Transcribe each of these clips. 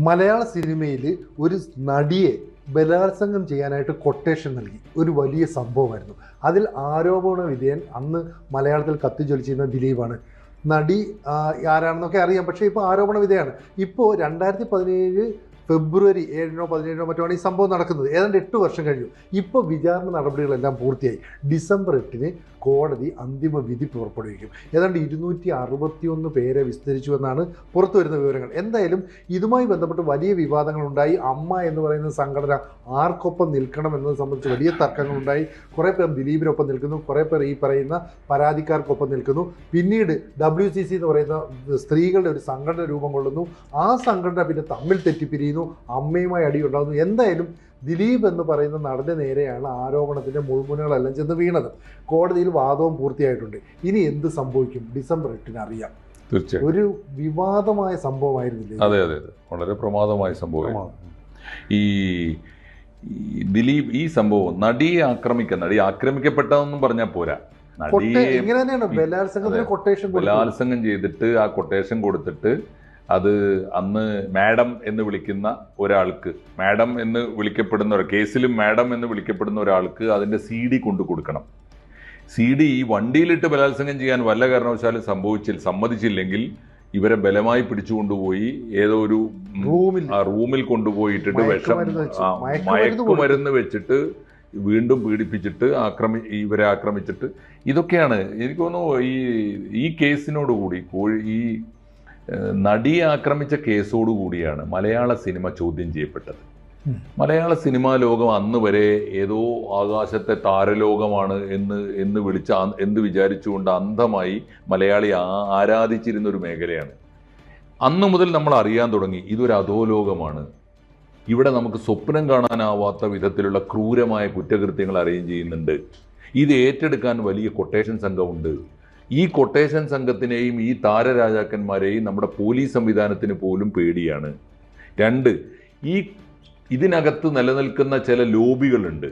മലയാള സിനിമയിൽ ഒരു നടിയെ ബലാത്സംഗം ചെയ്യാനായിട്ട് കൊട്ടേഷൻ നൽകി. ഒരു വലിയ സംഭവമായിരുന്നു. അതിൽ ആരോപണ വിധേയൻ അന്ന് മലയാളത്തിൽ കത്തിജ്വലിച്ചിരുന്ന ദിലീപാണ്. നടി ആരാണെന്നൊക്കെ അറിയാം. പക്ഷേ ഇപ്പോൾ ആരോപണ വിധേയാണ് ഇപ്പോൾ രണ്ടായിരത്തി പതിനേഴ് ഫെബ്രുവരി ഏഴിനോ പതിനേഴിനോ മറ്റോ ആണ് ഈ സംഭവം നടക്കുന്നത്. ഏതാണ്ട് എട്ട് വർഷം കഴിഞ്ഞു. ഇപ്പോൾ വിചാരണ നടപടികളെല്ലാം പൂർത്തിയായി. ഡിസംബർ എട്ടിന് കോടതി അന്തിമ വിധി പുറപ്പെടുവിക്കും. ഏതാണ്ട് ഇരുന്നൂറ്റി അറുപത്തിയൊന്ന് പേരെ വിസ്തരിച്ചു എന്നാണ് പുറത്തു വരുന്ന വിവരങ്ങൾ. എന്തായാലും ഇതുമായി ബന്ധപ്പെട്ട് വലിയ വിവാദങ്ങളുണ്ടായി. അമ്മ എന്ന് പറയുന്ന സംഘടന ആർക്കൊപ്പം നിൽക്കണം എന്നത് സംബന്ധിച്ച് വലിയ തർക്കങ്ങളുണ്ടായി. കുറേ പേർ ദിലീപിനൊപ്പം നിൽക്കുന്നു. കുറേ പേർ ഈ പറയുന്ന പരാതിക്കാർക്കൊപ്പം നിൽക്കുന്നു. പിന്നീട് ഡബ്ല്യു സി സി എന്ന് പറയുന്ന സ്ത്രീകളുടെ ഒരു സംഘടന രൂപം കൊള്ളുന്നു. ആ സംഘടന പിന്നെ തമ്മിൽ തെറ്റിപ്പിരിയുന്നു. അമ്മയുമായി അടിയുണ്ടാകുന്നു എന്തായാലും ദിലീപ് എന്ന് പറയുന്ന നടന് നേരെയാണ് ആരോപണത്തിന്റെ മുൾമുനകളെല്ലാം ചെന്ന് വീണത്. കോടതിയിൽ വാദവും പൂർത്തിയായിട്ടുണ്ട്. ഇനി എന്ത് സംഭവിക്കും? ഡിസംബർ എട്ടിന് അറിയാം. തീർച്ചയായും. ഒരു വിവാദമായ സംഭവമായിരുന്നില്ലേ? അതെ അതെ അതെ. വളരെ പ്രമാദമായ സംഭവം ഈ ദിലീപ് ഈ സംഭവം നടിയെ ആക്രമിക്കുക നടി ആക്രമിക്കപ്പെട്ടതെന്നും പറഞ്ഞാൽ പോരാ. നടിയെ. ബലാത്സംഗം ചെയ്തിട്ട് ആ കൊട്ടേഷൻ കൊടുത്തിട്ട് അത് അന്ന് മാഡം എന്ന് വിളിക്കുന്ന ഒരാൾക്ക് മാഡം എന്ന് വിളിക്കപ്പെടുന്ന ഒരു കേസിലും മാഡം എന്ന് വിളിക്കപ്പെടുന്ന ഒരാൾക്ക് അതിന്റെ സി ഡി കൊണ്ടു കൊടുക്കണം. സി ഡി ഈ വണ്ടിയിലിട്ട് ബലാത്സംഗം ചെയ്യാൻ വല്ല കാരണവശാലും സംഭവിച്ചില്ല സമ്മതിച്ചില്ലെങ്കിൽ ഇവരെ ബലമായി പിടിച്ചുകൊണ്ടുപോയി ഏതോ ഒരു റൂമിൽ. ആ റൂമിൽ കൊണ്ടുപോയിട്ടിട്ട് വിഷം മയക്കുമരുന്ന് വെച്ചിട്ട് വീണ്ടും പീഡിപ്പിച്ചിട്ട് ആക്രമി ഇവരെ ആക്രമിച്ചിട്ട്. ഇതൊക്കെയാണ് എനിക്ക് തോന്നുന്നു ഈ ഈ കേസിനോടുകൂടി കോഴി ഈ നടിയെ ആക്രമിച്ച കേസോടുകൂടിയാണ് മലയാള സിനിമ ചോദ്യം ചെയ്യപ്പെട്ടത്. മലയാള സിനിമാ ലോകം അന്ന് വരെ ഏതോ ആകാശത്തെ താരലോകമാണ് എന്ന് എന്ന് വിളിച്ച എന്ന് വിചാരിച്ചുകൊണ്ട് അന്ധമായി മലയാളി ആരാധിച്ചിരുന്ന ഒരു മേഖലയാണ്. അന്ന് മുതൽ നമ്മൾ അറിയാൻ തുടങ്ങി ഇതൊരു അധോലോകമാണ്. ഇവിടെ നമുക്ക് സ്വപ്നം കാണാനാവാത്ത വിധത്തിലുള്ള ക്രൂരമായ കുറ്റകൃത്യങ്ങൾ അറേഞ്ച് ചെയ്യുന്നുണ്ട്. ഇത് ഏറ്റെടുക്കാൻ വലിയ കൊട്ടേഷൻ സംഘമുണ്ട്. ഈ കൊട്ടേഷൻ സംഘത്തിനെയും ഈ താരരാജാക്കന്മാരെയും നമ്മുടെ പോലീസ് സംവിധാനത്തിന് പോലും പേടിയാണ്. രണ്ട് ഈ ഇതിനകത്ത് നിലനിൽക്കുന്ന ചില ലോബികളുണ്ട്.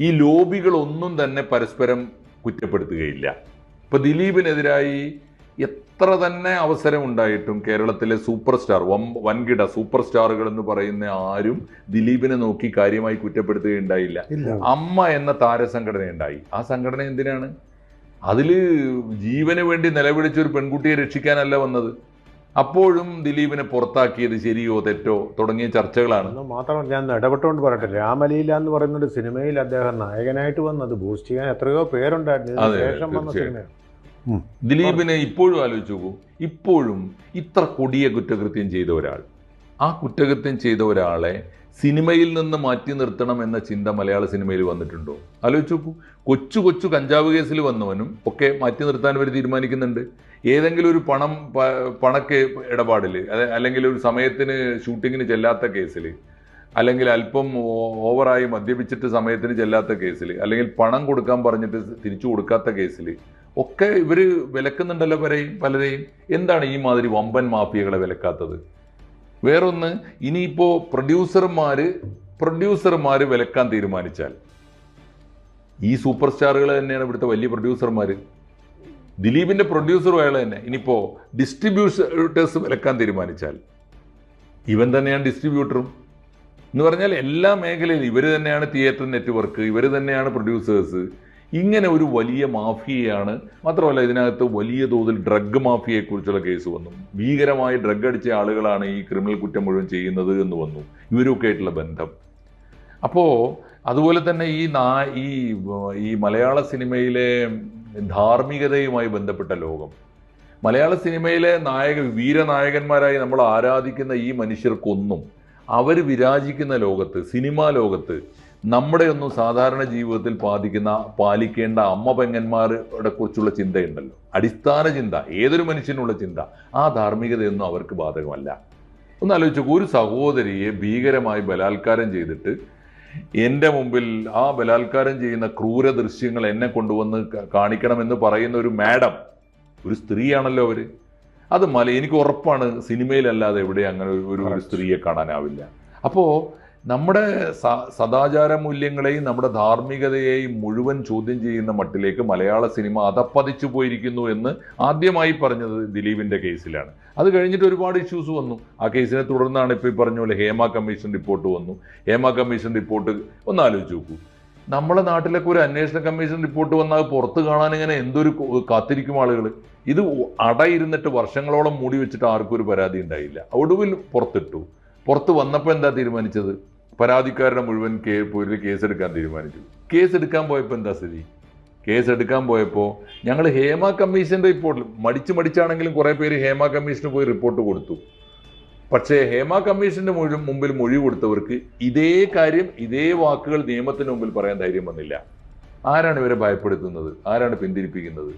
ഈ ലോബികളൊന്നും തന്നെ പരസ്പരം കുറ്റപ്പെടുത്തുകയില്ല. ഇപ്പൊ ദിലീപിനെതിരായി എത്ര തന്നെ അവസരം ഉണ്ടായിട്ടും കേരളത്തിലെ സൂപ്പർ സ്റ്റാർ വം വൻകിട സൂപ്പർ സ്റ്റാറുകൾ എന്ന് പറയുന്ന ആരും ദിലീപിനെ നോക്കി കാര്യമായി കുറ്റപ്പെടുത്തുകയുണ്ടായില്ല. അമ്മ എന്ന താരസംഘടന ഉണ്ടായി ആ സംഘടന എന്തിനാണ്? അതിൽ ജീവന് വേണ്ടി നിലവിളിച്ച ഒരു പെൺകുട്ടിയെ രക്ഷിക്കാനല്ല വന്നത്. അപ്പോഴും ദിലീപിനെ പുറത്താക്കിയത് ശരിയോ തെറ്റോ തുടങ്ങിയ ചർച്ചകളാണ്. മാത്രമല്ല ഞാൻ ഇടപെട്ടുകൊണ്ട് പറയട്ടെ. രാമലീല എന്ന് പറയുന്ന ഒരു സിനിമയിൽ അദ്ദേഹം നായകനായിട്ട് വന്നത് ബൂസ്റ്റ് ചെയ്യാൻ എത്രയോ പേരുണ്ടായിരുന്നു. ശേഷം വന്ന സിനിമയാണ്. ദിലീപിനെ ഇപ്പോഴും ആലോചിച്ച് നോക്കൂ. ഇപ്പോഴും ഇത്ര കൊടിയ കുറ്റകൃത്യം ചെയ്ത ഒരാൾ ആ കുറ്റകൃത്യം ചെയ്ത ഒരാളെ സിനിമയിൽ നിന്ന് മാറ്റി നിർത്തണം എന്ന ചിന്ത മലയാള സിനിമയിൽ വന്നിട്ടുണ്ടോ? ആലോചിച്ച് നോക്കൂ. കൊച്ചു കൊച്ചു കഞ്ചാവ് കേസിൽ വന്നവനും ഒക്കെ മാറ്റി നിർത്താൻ അവർ തീരുമാനിക്കുന്നുണ്ട്. ഏതെങ്കിലും ഒരു പണം പണക്ക് ഇടപാടിൽ അല്ലെങ്കിൽ ഒരു സമയത്തിന് ഷൂട്ടിങ്ങിന് ചെല്ലാത്ത കേസിൽ അല്ലെങ്കിൽ അല്പം ഓവറായി മദ്യപിച്ചിട്ട് സമയത്തിന് ചെല്ലാത്ത കേസിൽ അല്ലെങ്കിൽ പണം കൊടുക്കാൻ പറഞ്ഞിട്ട് തിരിച്ചു കൊടുക്കാത്ത കേസിൽ ഒക്കെ ഇവർ വിലക്കുന്നുണ്ടല്ലോ പലരെയും പലരെയും. എന്താണ് ഈ മാതിരി വമ്പൻ മാഫിയകളെ വിലക്കാത്തത്? വേറൊന്ന് ഇനിയിപ്പോ പ്രൊഡ്യൂസർമാര് പ്രൊഡ്യൂസർമാര് വിലക്കാൻ തീരുമാനിച്ചാൽ. ഈ സൂപ്പർ സ്റ്റാറുകൾ തന്നെയാണ് ഇവിടുത്തെ വലിയ പ്രൊഡ്യൂസർമാര് ദിലീപിന്റെ പ്രൊഡ്യൂസറും അയാൾ തന്നെ. ഇനിയിപ്പോ ഡിസ്ട്രിബ്യൂട്ടേഴ്സ് വിലക്കാൻ തീരുമാനിച്ചാൽ. ഇവൻ തന്നെയാണ് ഡിസ്ട്രിബ്യൂട്ടറും എന്ന് പറഞ്ഞാൽ എല്ലാ മേഖലയിലും ഇവർ തന്നെയാണ് തിയേറ്റർ നെറ്റ്വർക്ക് ഇവർ തന്നെയാണ് പ്രൊഡ്യൂസേഴ്സ് ഇങ്ങനെ ഒരു വലിയ മാഫിയയാണ്. മാത്രമല്ല ഇതിനകത്ത് വലിയ തോതിൽ ഡ്രഗ് മാഫിയയെക്കുറിച്ചുള്ള കേസ് വന്നു. ഭീകരമായി ഡ്രഗ് അടിച്ച ആളുകളാണ് ഈ ക്രിമിനൽ കുറ്റം മുഴുവൻ ചെയ്യുന്നത് എന്ന് വന്നു. ഇവരൊക്കെ ആയിട്ടുള്ള ബന്ധം. അപ്പോൾ അതുപോലെ തന്നെ ഈ നാ ഈ ഈ മലയാള സിനിമയിലെ ധാർമ്മികതയുമായി ബന്ധപ്പെട്ട ലോകം. മലയാള സിനിമയിലെ നായക വീരനായകന്മാരായി നമ്മൾ ആരാധിക്കുന്ന ഈ മനുഷ്യർക്കൊന്നും അവർ വിരാജിക്കുന്ന ലോകത്ത് സിനിമാ ലോകത്ത് നമ്മുടെ ഒന്നും സാധാരണ ജീവിതത്തിൽ പാലിക്കുന്ന പാലിക്കേണ്ട അമ്മ പെങ്ങന്മാരുടെ കുറിച്ചുള്ള ചിന്തയുണ്ടല്ലോ. അടിസ്ഥാന ചിന്ത ഏതൊരു മനുഷ്യനുള്ള ചിന്ത ആ ധാർമ്മികതയൊന്നും അവർക്ക് ബാധകമല്ല. ഒന്ന് ആലോചിച്ചു ഒരു സഹോദരിയെ ഭീകരമായി ബലാത്കാരം ചെയ്തിട്ട് എന്റെ മുമ്പിൽ ആ ബലാത്കാരം ചെയ്യുന്ന ക്രൂര ദൃശ്യങ്ങൾ എന്നെ കൊണ്ടുവന്ന് കാണിക്കണം കാണിക്കണമെന്ന് പറയുന്ന ഒരു മാഡം ഒരു സ്ത്രീയാണല്ലോ അവർ. അത് മല എനിക്ക് ഉറപ്പാണ് സിനിമയിലല്ലാതെ എവിടെ അങ്ങനെ ഒരു- ഒരു ഒരു സ്ത്രീയെ കാണാനാവില്ല. അപ്പോ നമ്മുടെ സദാചാര മൂല്യങ്ങളെയും നമ്മുടെ ധാർമ്മികതയെയും മുഴുവൻ ചോദ്യം ചെയ്യുന്ന മട്ടിലേക്ക് മലയാള സിനിമ അതപ്പതിച്ചു പോയിരിക്കുന്നു എന്ന് ആദ്യമായി പറഞ്ഞത് ദിലീപിന്റെ കേസിലാണ്. അത് കഴിഞ്ഞിട്ട് ഒരുപാട് ഇഷ്യൂസ് വന്നു. ആ കേസിനെ തുടർന്നാണ് ഇപ്പോൾ ഈ പറഞ്ഞ പോലെ ഹേമ കമ്മീഷൻ റിപ്പോർട്ട് വന്നു. ഹേമ കമ്മീഷൻ റിപ്പോർട്ട് ഒന്ന് ആലോചിച്ച് നോക്കൂ. നമ്മുടെ നാട്ടിലൊക്കെ ഒരു അന്വേഷണ കമ്മീഷൻ റിപ്പോർട്ട് വന്നാൽ പുറത്ത് കാണാൻ ഇങ്ങനെ എന്തൊരു കാത്തിരിക്കും ആളുകൾ ഇത് അടയിരുന്നിട്ട് വർഷങ്ങളോളം മൂടി വെച്ചിട്ട് ആർക്കും ഒരു പരാതി ഉണ്ടായില്ല. ഒടുവിൽ പുറത്തിട്ടു. പുറത്ത് വന്നപ്പോൾ എന്താ തീരുമാനിച്ചത്? പരാതിക്കാരുടെ മുഴുവൻ കേ പേരിൽ കേസെടുക്കാൻ തീരുമാനിച്ചു. കേസെടുക്കാൻ പോയപ്പോൾ എന്താ സ്ഥിതി? കേസെടുക്കാൻ പോയപ്പോൾ ഞങ്ങൾ ഹേമ കമ്മീഷന്റെ റിപ്പോർട്ടിൽ മടിച്ച് മടിച്ചാണെങ്കിലും കുറേ പേര് ഹേമ കമ്മീഷന് പോയി റിപ്പോർട്ട് കൊടുത്തു. പക്ഷേ ഹേമ കമ്മീഷന്റെ മുഴുവൻ മുമ്പിൽ മൊഴി കൊടുത്തവർക്ക് ഇതേ കാര്യം ഇതേ വാക്കുകൾ നിയമത്തിന് മുമ്പിൽ പറയാൻ ധൈര്യം വന്നില്ല. ആരാണ് ഇവരെ ഭയപ്പെടുത്തുന്നത്? ആരാണ് പിന്തിരിപ്പിക്കുന്നത്?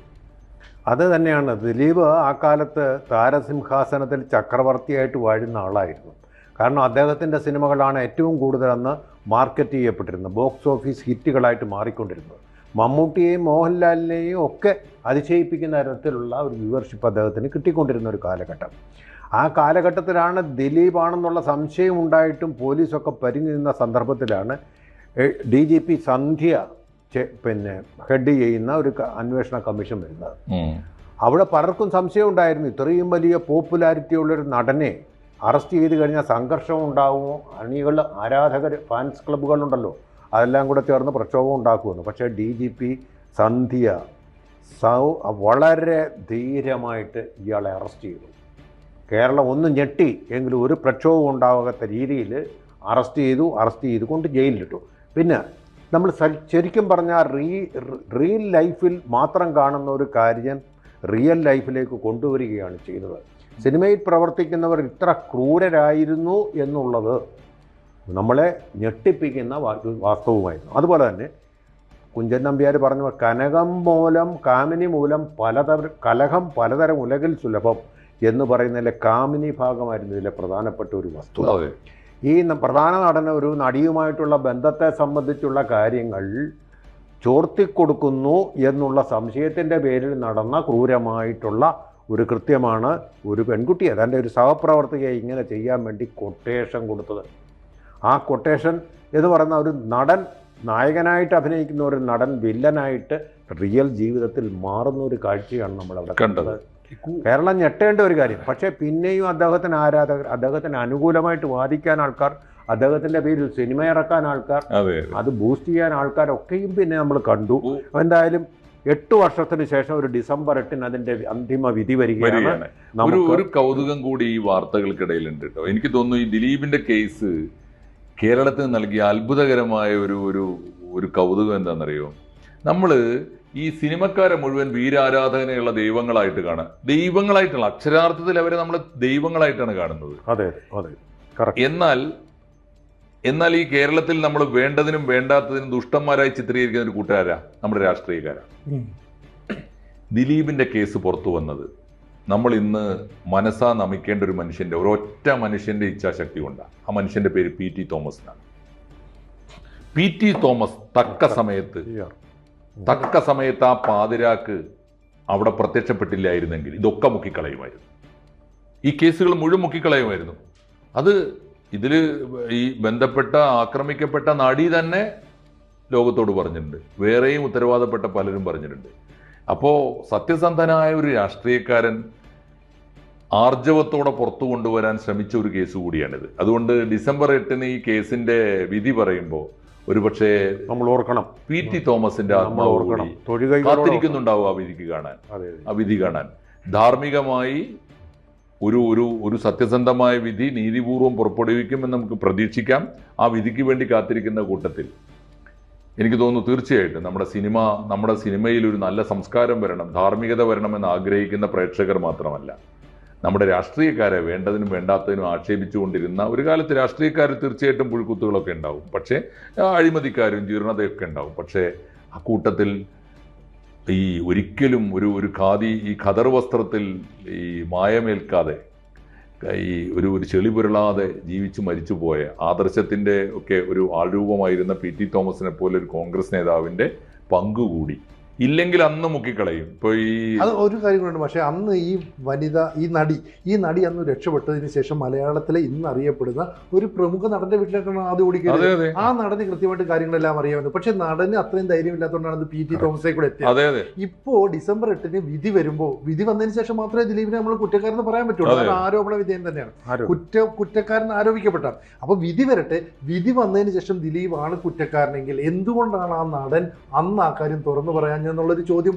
അത് തന്നെയാണ്. ദിലീപ് ആ കാലത്ത് താരസിംഹാസനത്തിൽ ചക്രവർത്തിയായിട്ട് വാഴുന്ന ആളായിരുന്നു. കാരണം അദ്ദേഹത്തിന്റെ സിനിമകളാണ് ഏറ്റവും കൂടുതലെന്ന് മാർക്കറ്റ് ചെയ്യപ്പെട്ടിരുന്നത്. ബോക്സ് ഓഫീസ് ഹിറ്റുകളായിട്ട് മാറിക്കൊണ്ടിരുന്നത്. മമ്മൂട്ടിയെയും മോഹൻലാലിനെയും ഒക്കെ അതിശയിപ്പിക്കുന്ന തരത്തിലുള്ള ഒരു വ്യൂവർഷിപ്പ് അദ്ദേഹത്തിന് കിട്ടിക്കൊണ്ടിരുന്ന ഒരു കാലഘട്ടം. ആ കാലഘട്ടത്തിലാണ് ദിലീപാണെന്നുള്ള സംശയം ഉണ്ടായിട്ടും പോലീസൊക്കെ പരിഞ്ഞു നിന്ന സന്ദർഭത്തിലാണ് ഡി ജി പി സന്ധ്യ പിന്നെ ഹെഡ് ചെയ്യുന്ന ഒരു അന്വേഷണ കമ്മീഷൻ വരുന്നത്. അവിടെ പലർക്കും സംശയം ഉണ്ടായിരുന്നു. ഇത്രയും വലിയ പോപ്പുലാരിറ്റി ഉള്ളൊരു നടനെ അറസ്റ്റ് ചെയ്ത് കഴിഞ്ഞാൽ സംഘർഷം ഉണ്ടാകുമോ അണികൾ ആരാധകർ ഫാൻസ് ക്ലബ്ബുകളുണ്ടല്ലോ അതെല്ലാം കൂടെ ചേർന്ന് പ്രക്ഷോഭം ഉണ്ടാക്കുമെന്ന്. പക്ഷേ ഡി ജി പി സന്ധ്യ സൗ വളരെ ധീരമായിട്ട് ഇയാളെ അറസ്റ്റ് ചെയ്തു. കേരളം ഒന്ന് ഞെട്ടി. എങ്കിലും ഒരു പ്രക്ഷോഭം ഉണ്ടാകാത്ത രീതിയിൽ അറസ്റ്റ് ചെയ്തു അറസ്റ്റ് ചെയ്തുകൊണ്ട് ജയിലിലിട്ടു. പിന്നെ നമ്മൾ ശരിക്കും പറഞ്ഞാൽ റീ റിയൽ ലൈഫിൽ മാത്രം കാണുന്ന ഒരു കാര്യം റിയൽ ലൈഫിലേക്ക് കൊണ്ടുവരികയാണ് ചെയ്തത് സിനിമയിൽ പ്രവർത്തിക്കുന്നവർ ഇത്ര ക്രൂരരായിരുന്നു എന്നുള്ളത് നമ്മളെ ഞെട്ടിപ്പിക്കുന്ന വാസ്തവമായിരുന്നു. അതുപോലെ തന്നെ കുഞ്ചൻ നമ്പ്യാർ പറഞ്ഞു കനകം മൂലം കാമിനി മൂലം പലതര കലഹം പലതരം ഉലകിൽ സുലഭം എന്ന് പറയുന്നതിലെ കാമിനി ഭാഗമായിരുന്നു ഇതിലെ പ്രധാനപ്പെട്ട ഒരു വസ്തുത. ഈ പ്രധാന നടന ഒരു നടിയുമായിട്ടുള്ള ബന്ധത്തെ സംബന്ധിച്ചുള്ള കാര്യങ്ങൾ ചോർത്തിക്കൊടുക്കുന്നു എന്നുള്ള സംശയത്തിന്റെ പേരിൽ നടന്ന ക്രൂരമായിട്ടുള്ള ഒരു കൃത്യമാണ് ഒരു പെൺകുട്ടി തന്റെ ഒരു സഹപ്രവർത്തകയെ ഇങ്ങനെ ചെയ്യാൻ വേണ്ടി കൊട്ടേഷൻ കൊടുത്തത്. ആ കൊട്ടേഷൻ എന്ന് പറയുന്ന ഒരു നടൻ നായകനായിട്ട് അഭിനയിക്കുന്ന ഒരു നടൻ വില്ലനായിട്ട് റിയൽ ജീവിതത്തിൽ മാറുന്ന ഒരു കാഴ്ചയാണ് നമ്മൾ അവിടെ കണ്ടത്. കേരളം ഞെട്ടേണ്ട ഒരു കാര്യം. പക്ഷേ പിന്നെയും അദ്ദേഹത്തിന് ആരാധകർ അദ്ദേഹത്തിന് അനുകൂലമായിട്ട് വാദിക്കാൻ ആൾക്കാർ അദ്ദേഹത്തിന്റെ പേരിൽ സിനിമ ഇറക്കാൻ ആൾക്കാർ അതെ. ബൂസ്റ്റ് ചെയ്യാൻ ആൾക്കാരൊക്കെയും പിന്നെ നമ്മൾ കണ്ടു. എന്തായാലും എട്ട് വർഷത്തിന് ശേഷം ഒരു ഡിസംബർ എട്ടിന് അതിന്റെ അന്തിമ വിധി വരികയാണ് ഒരു ഒരു കൗതുകം കൂടി ഈ വാർത്തകൾക്കിടയിലുണ്ട് കേട്ടോ. എനിക്ക് തോന്നുന്നു ഈ ദിലീപിന്റെ കേസ് കേരളത്തിന് നൽകിയ അത്ഭുതകരമായ ഒരു ഒരു ഒരു കൗതുകം എന്താണെന്നറിയോ? നമ്മൾ ഈ സിനിമക്കാരെ മുഴുവൻ വീരാരാധകനെയുള്ള ദൈവങ്ങളായിട്ട് കാണാം ദൈവങ്ങളായിട്ടുള്ള അക്ഷരാർത്ഥത്തിൽ അവരെ നമ്മൾ ദൈവങ്ങളായിട്ടാണ് കാണുന്നത്. അതെ അതെ. എന്നാൽ എന്നാൽ ഈ കേരളത്തിൽ നമ്മൾ വേണ്ടതിനും വേണ്ടാത്തതിനും ദുഷ്ടന്മാരായി ചിത്രീകരിക്കുന്ന ഒരു കൂട്ടുകാരാ നമ്മുടെ രാഷ്ട്രീയക്കാരാ. ദിലീപിന്റെ കേസ് പുറത്തു വന്നത് നമ്മൾ ഇന്ന് മനസ്സാ നമിക്കേണ്ട ഒരു മനുഷ്യന്റെ ഒരൊറ്റ മനുഷ്യന്റെ ഇച്ഛാശക്തി കൊണ്ടാണ് ആ മനുഷ്യന്റെ പേര് പി ടി തോമസ് എന്നാണ് പി ടി തോമസ് തക്ക സമയത്ത് തക്ക സമയത്ത് ആ പാതിരാക്ക് അവിടെ പ്രത്യക്ഷപ്പെട്ടില്ലായിരുന്നെങ്കിൽ ഇതൊക്കെ മുക്കിക്കളയുമായിരുന്നു. ഈ കേസുകൾ മുഴുവൻ മുക്കിക്കളയുമായിരുന്നു. അത് ഇതിൽ ഈ ബന്ധപ്പെട്ട ആക്രമിക്കപ്പെട്ട നടി തന്നെ ലോകത്തോട് പറഞ്ഞിട്ടുണ്ട്. വേറെയും ഉത്തരവാദപ്പെട്ട പലരും പറഞ്ഞിട്ടുണ്ട്. അപ്പോൾ സത്യസന്ധനായ ഒരു രാഷ്ട്രീയക്കാരൻ ആർജവത്തോടെ പുറത്തു കൊണ്ടുവരാൻ ശ്രമിച്ച ഒരു കേസ് കൂടിയാണിത്. അതുകൊണ്ട് ഡിസംബർ എട്ടിന് ഈ കേസിന്റെ വിധി പറയുമ്പോൾ ഒരുപക്ഷെ നമ്മൾ ഓർക്കണം. പി ടി തോമസിന്റെ ആത്മാവ് കാത്തിരിക്കുന്നുണ്ടാവും ആ വിധിക്ക് കാണാൻ. ആ വിധി കാണാൻ. ധാർമ്മികമായി ഒരു ഒരു ഒരു സത്യസന്ധമായ വിധി നീതിപൂർവം പുറപ്പെടുവിക്കുമെന്ന് നമുക്ക് പ്രതീക്ഷിക്കാം. ആ വിധിക്ക് വേണ്ടി കാത്തിരിക്കുന്ന കൂട്ടത്തിൽ. എനിക്ക് തോന്നുന്നു തീർച്ചയായിട്ടും നമ്മുടെ സിനിമ നമ്മുടെ സിനിമയിൽ ഒരു നല്ല സംസ്കാരം വരണം ധാർമ്മികത വരണമെന്ന് ആഗ്രഹിക്കുന്ന പ്രേക്ഷകർ മാത്രമല്ല. നമ്മുടെ രാഷ്ട്രീയക്കാരെ വേണ്ടതിനും വേണ്ടാത്തതിനും ആക്ഷേപിച്ചുകൊണ്ടിരുന്ന ഒരു കാലത്ത് രാഷ്ട്രീയക്കാർ തീർച്ചയായിട്ടും പുഴുക്കുത്തുകളൊക്കെ ഉണ്ടാവും. പക്ഷേ അഴിമതിക്കാരും ജീർണതയൊക്കെ ഉണ്ടാവും. പക്ഷേ ആ കൂട്ടത്തിൽ ഈ ഒരിക്കലും ഒരു ഒരു ഖാദി ഈ ഖദർ വസ്ത്രത്തിൽ ഈ മായമേൽക്കാതെ ഈ ഒരു ഒരു ചെളി പുരളാതെ ജീവിച്ചു മരിച്ചു പോയ ആദർശത്തിന്റെ ഒക്കെ ഒരു ആൾരൂപമായിരുന്ന പി ടി തോമസിനെ പോലെ ഒരു കോൺഗ്രസ് നേതാവിന്റെ പങ്കുകൂടി ഇല്ലെങ്കിൽ അന്ന് മുക്കിക്കളയും. ഇപ്പൊ ഈ അത് ഒരു കാര്യം കൊണ്ട് പക്ഷേ അന്ന് ഈ വനിത ഈ നടി ഈ നടി അന്ന് രക്ഷപ്പെട്ടതിന് ശേഷം മലയാളത്തിലെ ഇന്ന് അറിയപ്പെടുന്ന ഒരു പ്രമുഖ നടന്റെ വീട്ടിലേക്കാണ് ആദ്യം ഓടിക്കുന്നത് ആ നടന് കൃത്യമായിട്ട് കാര്യങ്ങളെല്ലാം അറിയാമെന്ന് പക്ഷെ നടന് അത്രയും ധൈര്യമില്ലാത്തതുകൊണ്ടാണ് അത് പി ടി തോമസെ കൂടെ എത്തിയത്. അതെ അതെ. ഇപ്പോ ഡിസംബർ എട്ടിന് വിധി വരുമ്പോൾ വിധി വന്നതിന് ശേഷം മാത്രമേ ദിലീപിനെ നമ്മൾ കുറ്റക്കാരെന്ന് പറയാൻ പറ്റുള്ളൂ. അതെ. ആരോപണ വിധേയം തന്നെയാണ്. കുറ്റ കുറ്റക്കാരൻ ആരോപിക്കപ്പെട്ട അപ്പൊ വിധി വരട്ടെ. വിധി വന്നതിന് ശേഷം ദിലീപ് ആണ് കുറ്റക്കാരനെങ്കിൽ എന്തുകൊണ്ടാണ് ആ നടൻ അന്ന് ആ കാര്യം തുറന്നു പറയാഞ്ഞെന്നുള്ളൊരു ചോദ്യം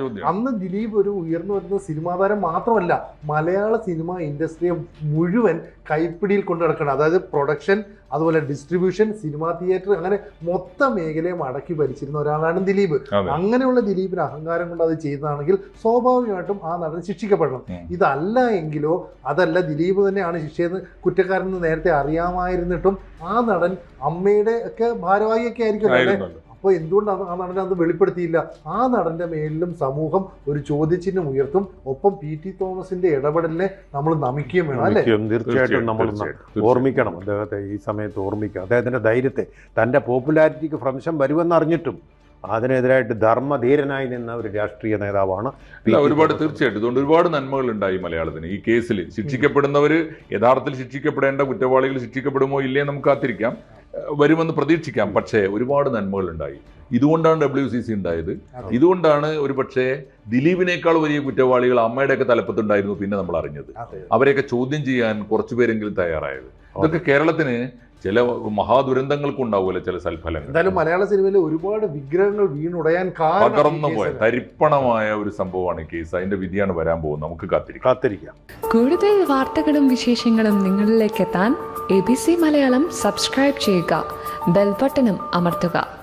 ചോദ്യമാണ്. അന്ന് ദിലീപ് ഒരു ഉയർന്നു വരുന്ന സിനിമാ താരം മാത്രമല്ല മലയാള സിനിമ ഇൻഡസ്ട്രിയെ മുഴുവൻ കൈപ്പിടിയിൽ കൊണ്ടു നടക്കണം അതായത് പ്രൊഡക്ഷൻ അതുപോലെ ഡിസ്ട്രിബ്യൂഷൻ സിനിമാ തിയേറ്റർ അങ്ങനെ മൊത്തം മേഖലയും അടക്കി ഭരിച്ചിരുന്ന ഒരാളാണ് ദിലീപ്. അങ്ങനെയുള്ള ദിലീപിന് അഹങ്കാരം കൊണ്ട് അത് ചെയ്തതാണെങ്കിൽ സ്വാഭാവികമായിട്ടും ആ നടൻ ശിക്ഷിക്കപ്പെടണം. ഇതല്ല എങ്കിലോ അതല്ല ദിലീപ് തന്നെയാണ് ശിക്ഷയെന്ന് കുറ്റക്കാരെന്ന് നേരത്തെ അറിയാമായിരുന്നിട്ടും ആ നടൻ അമ്മയുടെ ഒക്കെ ഭാരവാഹിയൊക്കെ ആയിരിക്കും അപ്പോൾ എന്തുകൊണ്ടാണ് ആ നടനെ അത് വെളിപ്പെടുത്തിയില്ല? ആ നടന്റെ മേലിലും സമൂഹം ഒരു ചോദ്യചിഹ്നം ഉയർത്തും. ഒപ്പം പി ടി തോമസിന്റെ ഇടപെടലിനെ നമ്മൾ നമിക്കുകയും വേണം അല്ലേ? തീർച്ചയായും തീർച്ചയായിട്ടും നമ്മൾ. ഓർമ്മിക്കണം. അദ്ദേഹത്തെ ഈ സമയത്ത് ഓർമ്മിക്കുക. അദ്ദേഹത്തിന്റെ ധൈര്യത്തെ തന്റെ പോപ്പുലാരിറ്റിക്ക് ഭ്രംശം വരുമെന്നറിഞ്ഞിട്ടും അതിനെതിരായിട്ട് ധർമ്മധീരനായി നിന്ന ഒരു രാഷ്ട്രീയ നേതാവാണ് ഒരുപാട്. തീർച്ചയായിട്ടും. ഇതുകൊണ്ട് ഒരുപാട് നന്മകൾ ഉണ്ടായി മലയാളത്തിന്. ഈ കേസിൽ ശിക്ഷിക്കപ്പെടുന്നവർ യഥാർത്ഥത്തിൽ ശിക്ഷിക്കപ്പെടേണ്ട കുറ്റവാളികൾ ശിക്ഷിക്കപ്പെടുമോ ഇല്ലേ നമുക്ക് കാത്തിരിക്കാം. വരുമെന്ന് പ്രതീക്ഷിക്കാം. പക്ഷേ ഒരുപാട് നന്മകൾ ഉണ്ടായി ഇതുകൊണ്ടാണ് ഡബ്ല്യു സി സി ഉണ്ടായത്. ഇതുകൊണ്ടാണ് ഒരു പക്ഷേ ദിലീപിനേക്കാൾ വലിയ കുറ്റവാളികൾ അമ്മയുടെയൊക്കെ തലപ്പത്തുണ്ടായിരുന്നു പിന്നെ നമ്മൾ അറിഞ്ഞത്. അവരെയൊക്കെ ചോദ്യം ചെയ്യാൻ കുറച്ചുപേരെങ്കിലും തയ്യാറായത്. ഇതൊക്കെ കേരളത്തിന് ചില മഹാദുരന്തങ്ങൾക്കുണ്ടാവുമല്ലോ ചില സൽഫലങ്ങൾ. എന്തായാലും മലയാള സിനിമയിൽ ഒരുപാട് വിഗ്രഹങ്ങൾ വീണുടയാൻ പകർന്നു പോയ തരിപ്പണമായ ഒരു സംഭവമാണ് ഈ കേസ്. അതിന്റെ വിധിയാണ് വരാൻ പോകുന്നത്. നമുക്ക് കാത്തിരിക്കാം. കാത്തിരിക്കാം. കൂടുതൽ വാർത്തകളും വിശേഷങ്ങളും നിങ്ങളിലേക്ക് എത്താൻ A B C Malayalam subscribe ചെയ്യുക. ബെൽബട്ടനും അമർത്തുക.